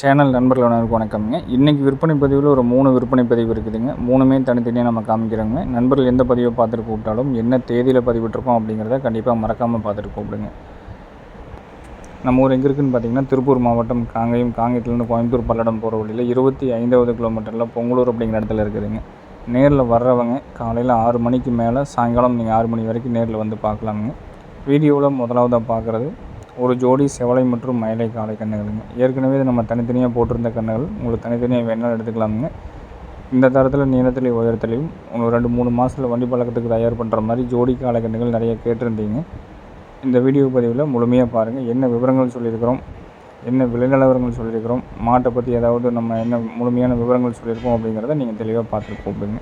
Channel நண்பர்கள் அனைவருக்கும் வணக்கம்ங்க. இன்றைக்கி விற்பனை பதிவில் ஒரு மூணு விற்பனை பதிவு இருக்குதுங்க. மூணுமே தனித்தனியாக நம்ம காமிக்கிறோங்க. நண்பர்கள் எந்த பதிவை பார்த்துட்டு கூப்பிட்டாலும் என்ன தேதியில் பதிவிட்டிருக்கோம் அப்படிங்கிறத கண்டிப்பாக மறக்காமல் பார்த்துட்டு கூப்பிடுங்க. நம்ம ஊர் எங்கே இருக்குதுன்னு பார்த்தீங்கன்னா திருப்பூர் மாவட்டம் காங்கேயம் காங்கேயத்துலேருந்து கோயம்புத்தூர் பல்லடம் போகிற வழியில் இருபத்தி ஐந்தாவது கிலோமீட்டரில் பொங்கலூர் அப்படிங்கிற இடத்துல இருக்குதுங்க. நேரில் வர்றவங்க காலையில் ஆறு மணிக்கு மேலே சாயங்காலம் நீங்கள் ஆறு மணி வரைக்கும் நேரில் வந்து பார்க்கலாமுங்க. வீடியோவில் முதலாவதாக பார்க்குறது ஒரு ஜோடி செவலை மற்றும் மயிலை காலை கன்றுகளுங்க. ஏற்கனவே நம்ம தனித்தனியாக போட்டிருந்த கன்றுகள். உங்களுக்கு தனித்தனியாக வேணாலும் எடுத்துக்கலாமுங்க. இந்த தரத்தில் நீளத்துலேயும் உயரத்துலையும் ஒரு ரெண்டு மூணு மாதத்தில் வண்டி பழக்கத்துக்கு தயார் பண்ணுற மாதிரி ஜோடி காலை கன்றுகள் நிறைய கேட்டிருந்தீங்க. இந்த வீடியோ பதிவில் முழுமையாக பாருங்கள் என்ன விவரங்கள் சொல்லியிருக்கிறோம்? என்ன விலைநிலவரங்கள் சொல்லியிருக்கிறோம்? மாட்டை பற்றி ஏதாவது நம்ம என்ன முழுமையான விவரங்கள் சொல்லியிருக்கோம் அப்படிங்கிறத நீங்கள் தெளிவாக பார்த்துட்டு கூப்பிடுங்க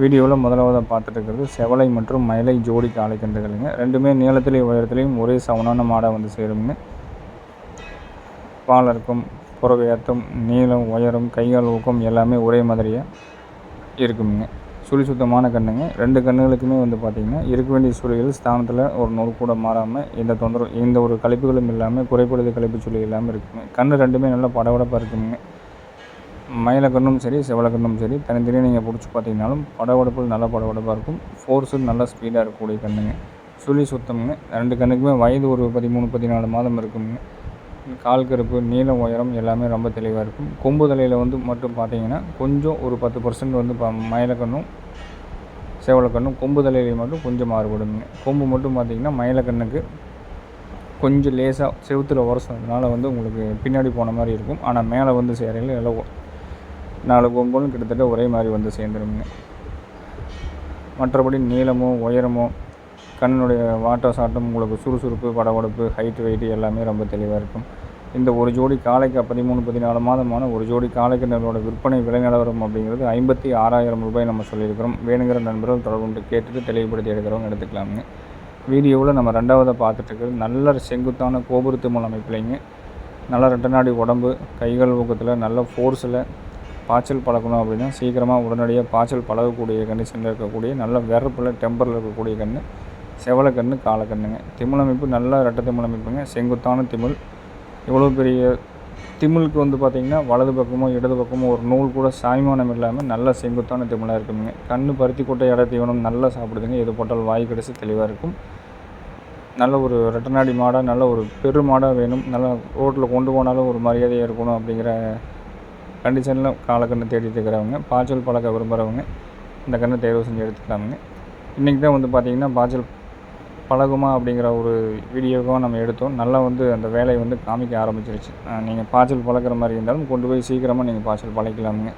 வீடியோவில் முதலாவதாக பார்த்துட்டு செவலை மற்றும் மயிலை ஜோடி காலை கன்றுகளுங்க. ரெண்டுமே நீளத்திலையும் உயரத்துலையும் ஒரே சவனான மாடாக வந்து சேருங்க பால் இருக்கும் புறவையாத்தம் நீளம் உயரம் கையால் ஊக்கம் எல்லாமே ஒரே மாதிரியாக இருக்குங்க சுழி சுத்தமான கண்ணுங்க ரெண்டு கண்ணுகளுக்குமே வந்து பார்த்திங்கன்னா இருக்க வேண்டிய சுழிகள் ஸ்தானத்தில் ஒரு நூறு கூட மாறாமல் எந்த தொந்தரவு எந்த ஒரு கழிப்புகளும் இல்லாமல் குறைப்படுது கழிப்பு சுழி இல்லாமல் இருக்குங்க. கண் ரெண்டுமே நல்லா படபடப்பாக இருக்குங்க மயிலக்கண்ணும் சரி செவலக்கண்ணும் சரி தனித்தனியாக நீங்கள் பிடிச்சி பார்த்தீங்கனாலும் படபடப்பில் நல்ல படவடுப்பாக இருக்கும். ஃபோர்ஸு நல்லா ஸ்பீடாக இருக்கக்கூடிய கண்ணுங்க. சுழி சுத்தம்ங்க. ரெண்டு கண்ணுக்குமே வயது ஒரு பதிமூணு பதினாலு மாதம் இருக்குங்க. கால் கருப்பு நீளம் உயரம் எல்லாமே ரொம்ப தெளிவாக இருக்கும். கொம்பு தலையில் வந்து மட்டும் பார்த்தீங்கன்னா கொஞ்சம் ஒரு பத்து பர்சன்ட் வந்து ப மயில செவலக்கண்ணும் கொம்பு தலையிலையும் மட்டும் கொஞ்சம் மாறுபடுங்க. கொம்பு மட்டும் பார்த்தீங்கன்னா மயிலக்கண்ணுக்கு கொஞ்சம் லேசாக செவுத்தில் உரசதுனால வந்து உங்களுக்கு பின்னாடி போன மாதிரி இருக்கும். ஆனால் மேலே வந்து சேரையில் எல்லாம் நாலு கொம்பும் கிட்டத்தட்ட ஒரே மாதிரி வந்து சேர்ந்துருங்க. மற்றபடி நீளமோ உயரமோ கண்ணுடைய வாட்ட சாட்டம் உங்களுக்கு சுறுசுறுப்பு படபடப்பு ஹைட்டு வெயிட்டு எல்லாமே ரொம்ப தெளிவாக இருக்கும். இந்த ஒரு ஜோடி காளைக்கு பதிமூணு பதினாலு மாதமான ஒரு ஜோடி காளைக்கிணறோட விற்பனை விலை நிலவரம் அப்படிங்கிறது ஐம்பத்தி ஆறாயிரம் ரூபாய் நம்ம சொல்லியிருக்கிறோம். வேணுங்கிற நண்பர்கள் தொடர்பு கேட்டுட்டு தெளிவுபடுத்தி எடுக்கிறவங்க எடுத்துக்கலாமுங்க. வீடியோவில் நம்ம ரெண்டாவதாக பார்த்துட்ருக்கிறது நல்ல செங்குத்தான கோபுரத்து மூலம் அமைப்பிலைங்க நல்ல ரெட்டநாடி உடம்பு கைகள் ஊக்கத்தில் நல்ல ஃபோர்ஸில் பாய்ச்சல் பழக்கணும் அப்படின்னா சீக்கிரமாக உடனடியாக பாய்ச்சல் பழகக்கூடிய கண்டிஷனில் இருக்கக்கூடிய நல்ல விரப்பில் டெம்பரில் இருக்கக்கூடிய கன்று செவலை கன்று காலக்கண்ணுங்க திமிழ் அமைப்பு நல்ல ரெட்ட திமிழ் அமைப்புங்க. செங்குத்தான திமிழ். இவ்வளோ பெரிய திமிழுக்கு வந்து பார்த்திங்கன்னா வலது பக்கமோ இடது பக்கமோ ஒரு நூல் கூட சாய்மானம் இல்லாமல் நல்ல செங்குத்தான திமிழாக இருக்குங்க. கண்ணு பருத்தி கொட்டை இட தீவனம் நல்லா சாப்பிடுதுங்க. எது போட்டால் வாய் கிடச்சி தெளிவாக இருக்கும். நல்ல ஒரு ரெட்டநாடி மாடாக நல்ல ஒரு பெரு மாடாக வேணும். நல்லா ரோட்டில் கொண்டு போனாலும் ஒரு மரியாதையாக இருக்கணும் அப்படிங்கிற கண்டிஷனில் காலக்கண்ணை தேடிட்டு இருக்கிறவங்க பாய்ச்சல் பழக்க விரும்புகிறவங்க இந்த கண்ணை தேர்வு செஞ்சு எடுத்துக்கலாமுங்க. இன்றைக்கி தான் வந்து பார்த்திங்கன்னா பாய்ச்சல் பழகுமா அப்படிங்கிற ஒரு வீடியோவாக நம்ம எடுத்தோம். நல்லா வந்து அந்த வேலையை வந்து காமிக்க ஆரம்பிச்சிருச்சு. நீங்கள் பாய்ச்சல் பழக்கிற மாதிரி இருந்தாலும் கொண்டு போய் சீக்கிரமாக நீங்கள் பாய்ச்சல் பழக்கலாமுங்க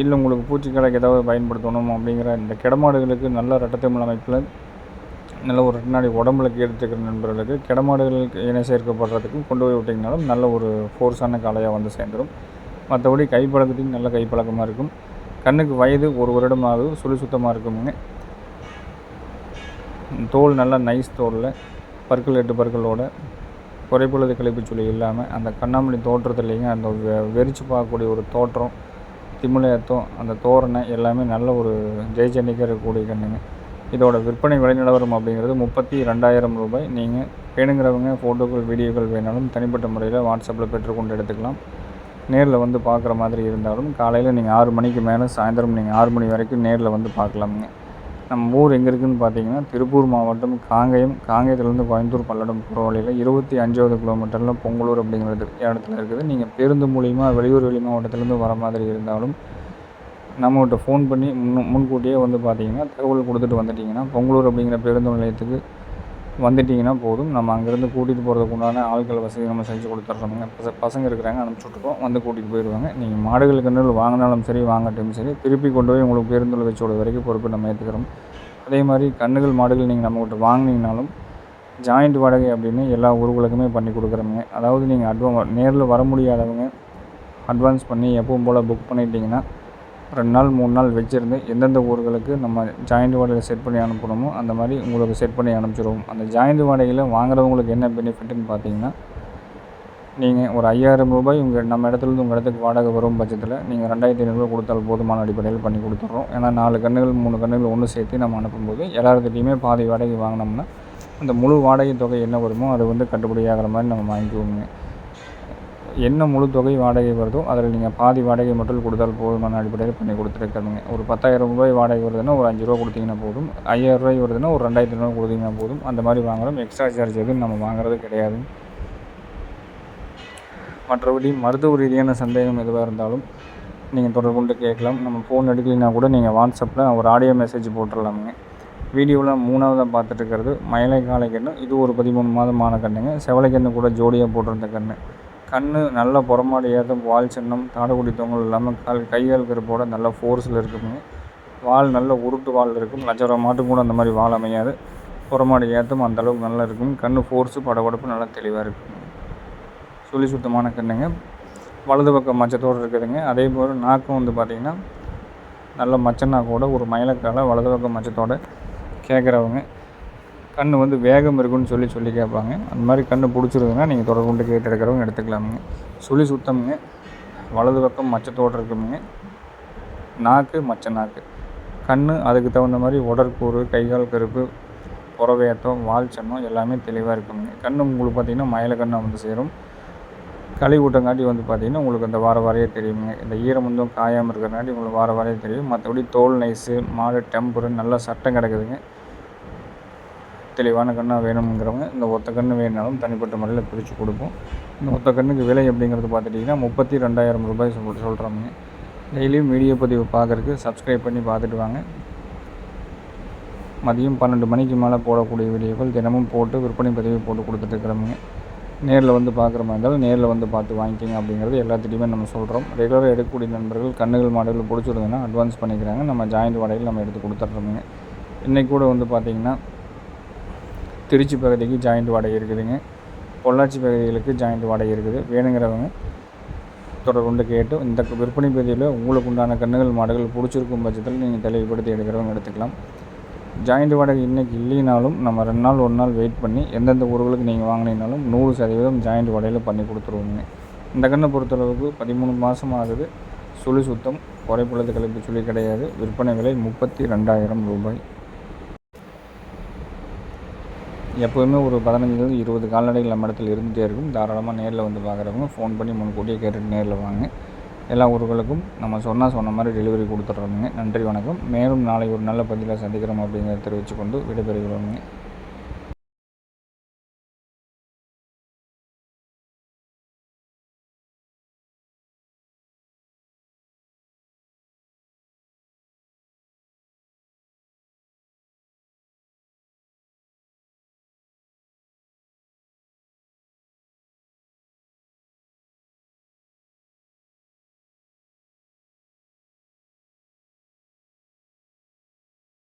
இல்லை உங்களுக்கு பூச்சிக்கடைக்கு ஏதாவது பயன்படுத்தணும் அப்படிங்கிற இந்த கிடமாடுகளுக்கு நல்ல ரெட்டத்தமிழ் அமைப்பில் நல்ல ஒரு ரெண்டு உடம்புல எடுத்துக்கிற நண்பர்களுக்கு கிடமாடுகளுக்கு இணை சேர்க்கப்படுறதுக்கும் கொண்டு போய் விட்டிங்கனாலும் நல்ல ஒரு ஃபோர்ஸான காளையாக வந்து சேர்ந்துடும் மற்றபடி கைப்பழக்கத்துக்கு நல்ல கைப்பழக்கமாக இருக்கும். கண்ணுக்கு வயது ஒரு வருடம் ஆகுது சுழி சுத்தமாக இருக்குங்க தோல் நல்லா நைஸ் தோலில் பற்கள் எட்டு பற்களோட குறைப்பொழுது கழிப்பு சுழி இல்லாமல் அந்த கண்ணாமணி தோற்றத்துலேங்க அந்த வெறிச்சு பார்க்கக்கூடிய ஒரு தோற்றம் திமிழேத்தம் அந்த தோரணை எல்லாமே நல்ல ஒரு ஜெயச்சண்டிக்காக இருக்கக்கூடிய கண்ணுங்க. இதோட விற்பனை விலை நிலவரம் அப்படிங்கிறது முப்பத்தி ரெண்டாயிரம் ரூபாய். நீங்கள் வேணுங்கிறவங்க ஃபோட்டோக்கள் வீடியோக்கள் வேணாலும் தனிப்பட்ட முறையில் வாட்ஸ்அப்பில் பெற்றுக்கொண்டு எடுத்துக்கலாம். நேரில் வந்து பார்க்குற மாதிரி இருந்தாலும் காலையில் நீங்கள் ஆறு மணிக்கு மேலே சாயந்தரம் நீங்கள் ஆறு மணி வரைக்கும் நேரில் வந்து பார்க்கலாமுங்க. நம்ம ஊர் எங்கே இருக்குதுன்னு பார்த்தீங்கன்னா திருப்பூர் மாவட்டம் காங்கயம் காங்கயத்துலேருந்து கோயம்புத்தூர் பல்லடம் போகிற வழியில் இருபத்தி அஞ்சாவது கிலோமீட்டரில் பொங்கலூர் அப்படிங்கிறது இடத்துல இருக்குது. நீங்கள் பேருந்து மூலிமா வெளியூர் வெளி மாவட்டத்துலேருந்து வர மாதிரி இருந்தாலும் நம்மகிட்ட ஃபோன் பண்ணி முன் முன்கூட்டியே வந்து பார்த்தீங்கன்னா தகவல் கொடுத்துட்டு வந்துட்டிங்கன்னா பொங்கலூர் அப்படிங்கிற பேருந்து நிலையத்துக்கு வந்துட்டிங்கன்னா போதும். நம்ம அங்கேருந்து கூட்டிகிட்டு போகிறதுக்கு உண்டான ஆட்கள் வசதி நம்ம செஞ்சு கொடுத்துட்றோமுங்க பச பசங்க இருக்கிறாங்க அனுப்பிச்சுட்ருக்கோம் வந்து கூட்டிகிட்டு போயிடுவாங்க நீங்கள் மாடுகள் கன்றுகள் வாங்கினாலும் சரி வாங்கட்டும் சரி திருப்பி கொண்டு போய் உங்களுக்கு பேருந்தில் வச்சு விட வரைக்கும் பொறுப்பு நம்ம ஏற்றுக்கிறோம் அதே மாதிரி கன்றுகள் மாடுகள் நீங்கள் நம்மகிட்ட வாங்கினீங்கனாலும் ஜாயிண்ட் வாடகை அப்படின்னு எல்லா ஊர்களுக்குமே பண்ணி கொடுக்குறோங்க அதாவது நீங்கள் அட்வா நேரில் வர முடியாதவங்க அட்வான்ஸ் பண்ணி எப்பவும் போல் புக் பண்ணிட்டீங்கன்னா ரெண்டு நாள் மூணு நாள் வச்சுருந்து எந்தெந்த ஊர்களுக்கு நம்ம ஜாயிண்ட் வாடகையில் செட் பண்ணி அனுப்பணுமோ அந்த மாதிரி உங்களுக்கு செட் பண்ணி அனுப்பிச்சிடுவோம் அந்த ஜாயிண்ட் வாடகையில் வாங்குறவங்களுக்கு என்ன பெனிஃபிட்னு பார்த்தீங்கன்னா நீங்கள் ஒரு ஐயாயிரம் ரூபாய் உங்கள் நம்ம இடத்துலேருந்து உங்கள் இடத்துக்கு வாடகை வரும் பட்சத்தில் நீங்கள் ரெண்டாயிரத்தி ஐநூறுரூவா கொடுத்தால் போதுமான அடிப்படையில் பண்ணி கொடுத்துட்றோம் ஏன்னா நாலு கண்ணுகள் மூணு கண்ணுகள் ஒன்று சேர்த்து நம்ம அனுப்பும்போது எல்லாத்துலேயுமே பாதி வாடகை வாங்கினோம்னா அந்த முழு வாடகை தொகை என்ன வருமோ அது வந்து கட்டுப்படியாகிற மாதிரி நம்ம வாங்கிக்குவோங்க. என்ன முழு தொகை வாடகை வருதோ அதில் நீங்கள் பாதி வாடகை மட்டும் கொடுத்தால் போதுமான அடிப்படையில் பண்ணி கொடுத்துருக்காங்க ஒரு பத்தாயிரம் ரூபாய் வாடகை வருதுன்னா ஒரு அஞ்சு ரூபா கொடுத்தீங்கன்னா போதும். ஐயாயிரம் ரூபாய் வருதுன்னா ஒரு ரெண்டாயிரத்தி ரூபா கொடுத்தீங்கன்னா போதும். அந்த மாதிரி வாங்குறோம். எக்ஸ்ட்ரா சார்ஜ் எதுவும் நம்ம வாங்குறது கிடையாது. மற்றபடி மருத்துவ ரீதியான சந்தேகம் எதுவாக இருந்தாலும் நீங்கள் தொடர்பு கொண்டு கேட்கலாம். நம்ம ஃபோன் எடுக்கலைன்னா கூட நீங்கள் வாட்ஸ்அப்பில் ஒரு ஆடியோ மெசேஜ் போட்டுடலாமுங்க வீடியோவில் மூணாவதாக பார்த்துட்டு இருக்கிறது. மயிலை காளை கன்று. இது ஒரு பதிமூணு மாதமான கன்றுங்க செவலை கன்று கூட ஜோடியாக போட்டிருந்த கன்று. கண் நல்ல புறமாடி ஏதம் வால் சின்னம் தாடகுடி தொங்கல் இல்லாமல் கால் கையால் கருப்போட நல்ல ஃபோர்ஸில் இருக்குங்க வால் நல்ல உருட்டு வால் இருக்கும் லட்சம் மாட்டும் கூட அந்த மாதிரி வால் அமையாது. புறமாடி ஏற்றம் அந்தளவுக்கு நல்லா இருக்கும். கண் ஃபோர்ஸு படபடப்பு நல்லா தெளிவாக இருக்கும். சுழி சுத்தமான கண்ணுங்க. வலது பக்கம் மச்சத்தோடு இருக்குதுங்க. அதே போல் நாக்கும் வந்து பார்த்திங்கன்னா நல்ல மச்சனாக்கோட ஒரு மயிலக்கால வலது பக்கம் மச்சத்தோடு கேட்குறவங்க கண் வந்து வேகம் இருக்குன்னு சொல்லி சொல்லி கேட்பாங்க. அந்த மாதிரி கண் பிடிச்சிருதுன்னா நீங்கள் தொடர்பு கொண்டு கேட்டு எடுக்கிறவங்க எடுத்துக்கலாமுங்க. சுழி சுத்தமுங்க. வலது பக்கம் மச்சத்தோடு இருக்குமுங்க. நாக்கு மச்ச நாக்கு. கண் அதுக்கு தகுந்த மாதிரி உடற்கூறு கைகால் கருப்பு புறவேத்தம் வால் சன்னம் எல்லாமே தெளிவாக இருக்குங்க கண் உங்களுக்கு பார்த்திங்கன்னா மயில கண்ணை வந்து சேரும். களி ஊட்டங்காட்டி வந்து பார்த்திங்கன்னா உங்களுக்கு அந்த வார வாரையே தெரியுங்க இந்த ஈரம் வந்து காயாமல் இருக்கிறங்காட்டி உங்களுக்கு வார வாரையே தெரியும். மற்றபடி தோல் நைஸு மாடு டெம்பரு நல்லா சட்டம் கிடக்குதுங்க. தெளிவான கண்ணாக வேணுங்கிறவங்க இந்த ஒத்த கன்று வேணாலும் தனிப்பட்ட முறையில் பிரித்து கொடுப்போம். இந்த ஒத்த கண்ணுக்கு விலை அப்படிங்கிறது பார்த்துட்டிங்கன்னா முப்பத்தி ரெண்டாயிரம் ரூபாய் சொல் சொல்கிறாங்க டெய்லியும் வீடியோ பதிவு பார்க்குறக்கு சப்ஸ்கிரைப் பண்ணி பார்த்துட்டு வாங்க. மதியம் பன்னெண்டு மணிக்கு மேலே போடக்கூடிய வீடியோக்கள் தினமும் போட்டு விற்பனை பதிவு போட்டு கொடுத்துட்ருக்குறோமுங்க நேரில் வந்து பார்க்குற மாதிரி இருந்தாலும் நேரில் வந்து பார்த்து வாங்கிக்கிங்க அப்படிங்கிறது எல்லாத்திட்டையுமே நம்ம சொல்கிறோம் ரெகுலராக எடுக்கக்கூடிய நண்பர்கள் கண்ணுகள் மாடலில் பிடிச்சிருந்ததுன்னா அட்வான்ஸ் பண்ணிக்கிறாங்க. நம்ம ஜாயிண்ட் வாடகையில் நம்ம எடுத்து கொடுத்துட்றோமுங்க. இன்றைக்கூட வந்து பார்த்திங்கன்னா திருச்சி பகுதிக்கு ஜாயிண்ட் வாடகை இருக்குதுங்க. பொள்ளாச்சி பகுதிகளுக்கு ஜாயிண்ட் வாடகை இருக்குது. வேணுங்கிறவங்க தொடர்கொண்டு கேட்டு இந்த விற்பனை பகுதியில் உங்களுக்கு உண்டான கண்ணுகள் மாடுகள் பிடிச்சிருக்கும் பட்சத்தில் நீங்கள் தெளிவுபடுத்தி எடுக்கிறவங்க எடுத்துக்கலாம். ஜாயிண்ட் வாடகை இன்றைக்கி இல்லைனாலும் நம்ம ரெண்டு நாள் ஒரு நாள் வெயிட் பண்ணி எந்தெந்த ஊர்களுக்கு நீங்கள் வாங்கினீங்கனாலும் நூறு சதவீதம் ஜாயிண்ட் வாடகையில் பண்ணி கொடுத்துருவோங்க. இந்த கண்ணை பொறுத்தளவுக்கு பதிமூணு மாதம் ஆகுது. சுழி சுத்தம் குறைப்புள்ளது கலப்பு சுழி கிடையாது. விற்பனை விலை முப்பத்தி ரெண்டாயிரம் ரூபாய். எப்போவுமே ஒரு பதினஞ்சுலேருந்து இருபது கால்நடைகள் நம்ம இடத்துல இருந்துகிட்டே இருக்கும். தாராளமாக நேரில் வந்து பார்க்குறவங்க ஃபோன் பண்ணி முன்கூட்டியே கேட்டுட்டு நேரில் வாங்க. எல்லா ஊர்களுக்கும் நம்ம சொன்னால் சொன்ன மாதிரி டெலிவரி கொடுத்துட்றோமுங்க. நன்றி வணக்கம். மேலும் நாளை ஒரு நல்ல பதிலாக சந்திக்கிறோம் அப்படிங்கிறத தெரிவித்துக்கொண்டு விடைபெறுகிறோமுங்க.